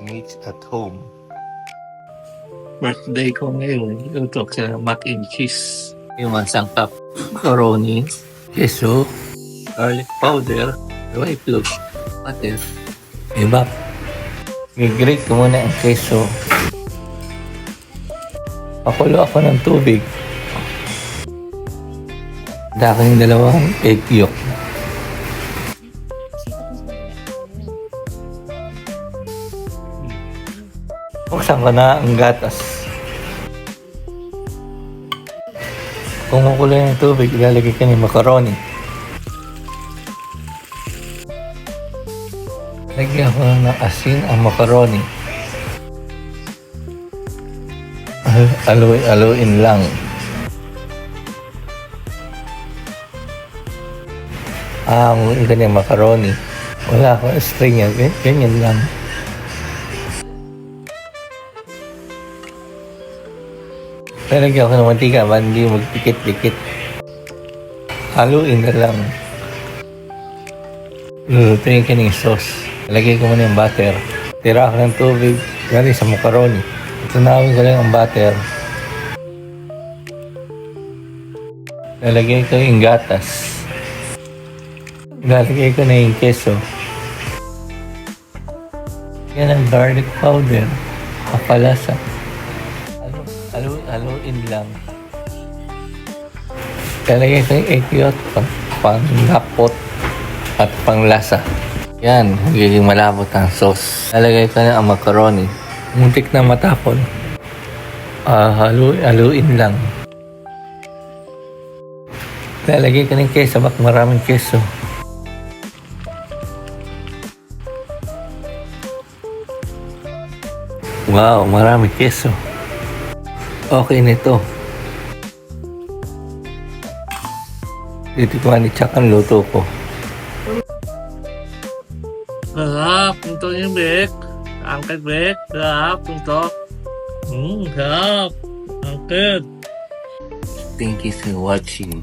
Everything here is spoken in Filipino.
meats at home. Birthday ko ngayon. Luto ko sa mac and cheese. Yung sangkap. Macaroni. Keso. Garlic powder. Dry flour. Butter. Iba. I-grate ko muna ang keso. Pakulo ako ng tubig. Daking dalawang egg yolk. Buksan ko na ang gatas. Kung makulo yung tubig, ilalagay ka ng macaroni. Lagyan ko ng asin ang macaroni. Al- Aloy, aloyin lang. Ah, ang ganyan macaroni. Wala akong string yan. Gan- Ganyan lang. Lalagyan ko ng mantika para hindi magpikit-pikit. Haluin na lang. Lulutuin ka ng sauce. Lagay ko muna yung butter. Tira ko ng tubig. Galing sa macaroni. Tunawin ko lang ang butter. Lalagay ko yung gatas. Lalagay ko na yung keso. Yan ang garlic powder. Kapalasa. Halo, halo, haluin lang. Yung egg yolk pang, pang lapot at panglasa. Yan, magiging malabot ang sauce. Lalagay ko na ang macaroni. Muntik na matapon. Ah, halu, haluin lang. Lalagay ko ng keso, bak maraming keso. Wow, marami keso. Okay nito. Titikman ni Chuck ang luto ko. Sarap, ito yung bek. Angkat bek, sarap ito. Hmm, sarap. Angkat. Thank you for watching.